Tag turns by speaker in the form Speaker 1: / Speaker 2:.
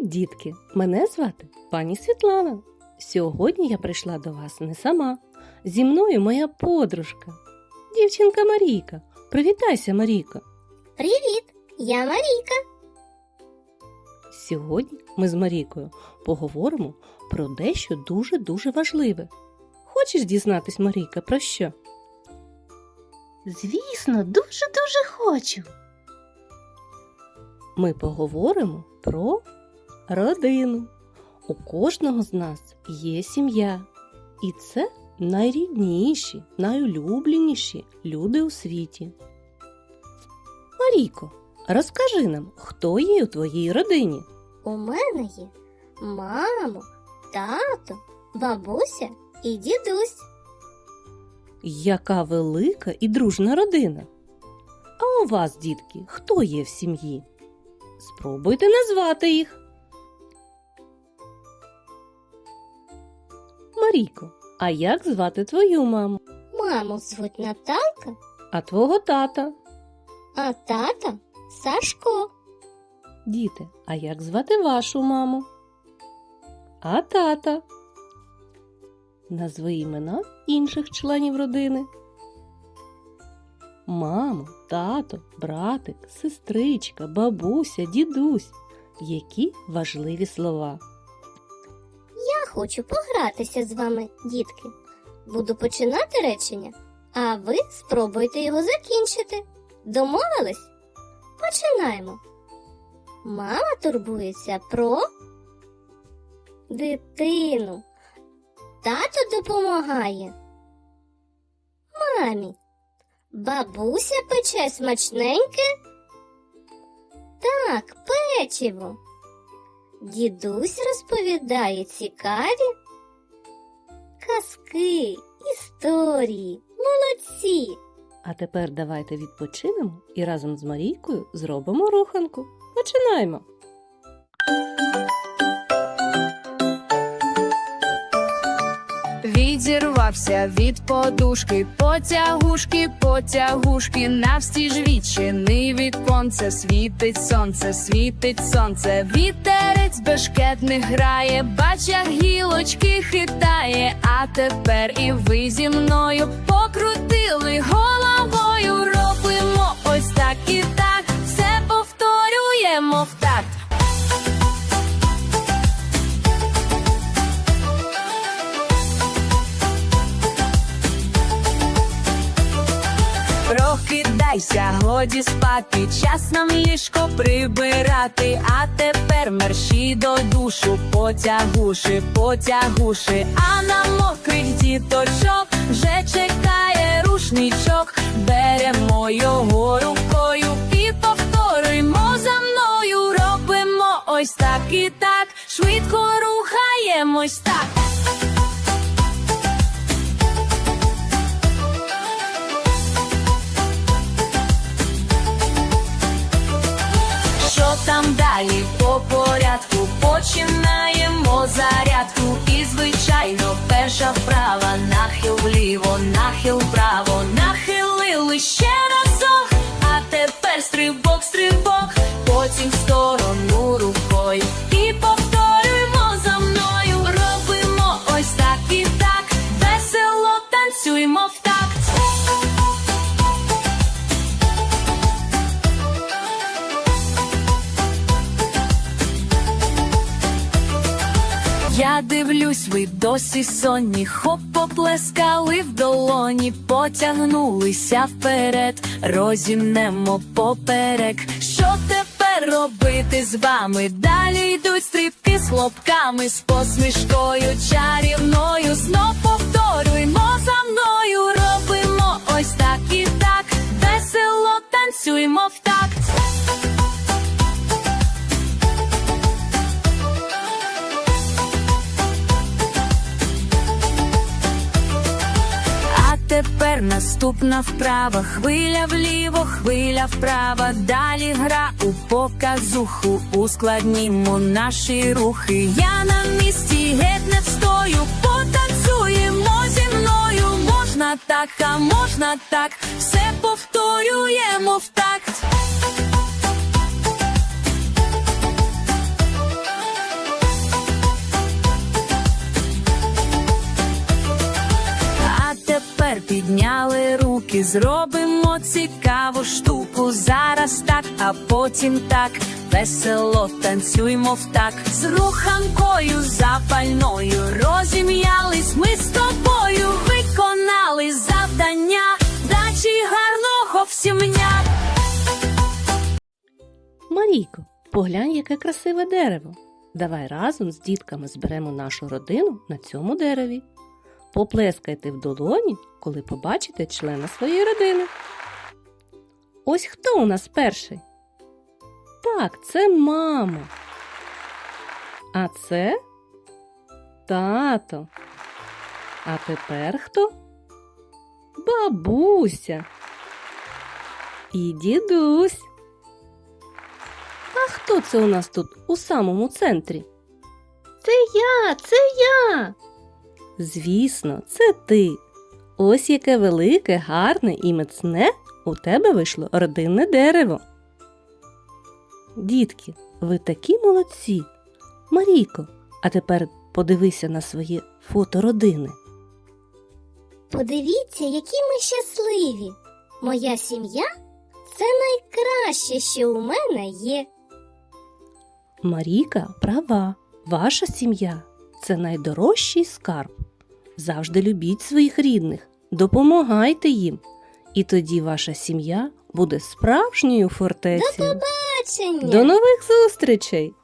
Speaker 1: Привіт, дітки! Мене звати пані Світлана. Сьогодні я прийшла до вас не сама. Зі мною моя подружка, дівчинка Марійка. Привітайся, Марійка.
Speaker 2: Привіт, я Марійка.
Speaker 1: Сьогодні ми з Марійкою поговоримо про дещо дуже-дуже важливе. Хочеш дізнатись, Марійка, про що?
Speaker 2: Звісно, дуже-дуже хочу.
Speaker 1: Ми поговоримо про родину. У кожного з нас є сім'я, і це найрідніші, найулюбленіші люди у світі. Марійко, розкажи нам, хто є у твоїй родині?
Speaker 2: У мене є мамо, тато, бабуся і дідусь.
Speaker 1: Яка велика і дружна родина? А у вас, дітки, хто є в сім'ї? Спробуйте назвати їх. Марійко, а як звати твою маму?
Speaker 2: Маму звуть Наталка,
Speaker 1: А твого тата?
Speaker 2: а тата Сашко.
Speaker 1: Діти, а як звати вашу маму? А тата? Назви імена інших членів родини. Мамо, тато, братик, сестричка, бабуся, дідусь. Які важливі слова.
Speaker 2: Хочу погратися з вами, дітки. Буду починати речення, а ви спробуйте його закінчити. Домовились? Починаємо. Мама турбується про дитину. Тато допомагає. Мамі. Бабуся пече смачненьке. Так, печиво. Дідусь розповідає цікаві казки, історії. Молодці!
Speaker 1: А тепер давайте відпочинемо і разом з Марійкою зробимо руханку. Починаємо.
Speaker 3: Відірвався від подушки, потягушки, потягушки, навстіж відчини віконце, світить сонце, світить сонце, вітерець бешкетних грає, бач, як гілочки хитає, а тепер і ви зі мною покрутили головою, Прокидайся, годі спати, час нам ліжко прибирати, а тепер мерщі до душу, потягуши, потягуши, а на мокрих діточок вже чекає рушничок, беремо його рукою і повторюємо за мною, робимо ось так і так, швидко рухаємось так. Зарядку. І, звичайно, перша вправа, нахил вліво, нахил вправо, Я дивлюсь, ви досі сонні, хоп поплескали в долоні, потягнулися вперед, розімнемо поперек. Що тепер робити з вами? Далі йдуть стрибки з хлопками, з посмішкою чарівною. Знов повторюймо за мною, робимо ось так і так, весело танцюємо в наступна вправа. Хвиля вліво, хвиля вправо. Далі гра у показуху. Ускладнімо наші рухи. Я на місці геть не встою. Потанцюємо зі мною. Можна так, а можна так. Все повторюємо в такт. Тепер підняли руки, зробимо цікаву штуку. Зараз так, а потім так. Весело танцюймо в так з руханкою запальною. Розім'ялись ми з тобою, виконали завдання, дачі гарного всім.
Speaker 1: Марійко, поглянь, яке красиве дерево. Давай разом з дітками зберемо нашу родину на цьому дереві. Поплескайте в долоні, коли побачите члена своєї родини. Ось хто у нас перший? Так, це мама. А це тато. А тепер хто? Бабуся. І дідусь. А хто це у нас тут у самому центрі?
Speaker 2: Це я, це я.
Speaker 1: Звісно, це ти. Ось яке велике, гарне і міцне у тебе вийшло родинне дерево. Дітки, ви такі молодці. Марійко, а тепер подивися на своє фото родини.
Speaker 2: Подивіться, які ми щасливі. Моя сім'я це найкраще, що у мене є.
Speaker 1: Марійка права. Ваша сім'я це найдорожчий скарб. Завжди любіть своїх рідних, допомагайте їм. І тоді ваша сім'я буде справжньою фортецею.
Speaker 2: Бачення.
Speaker 1: До нових зустрічей!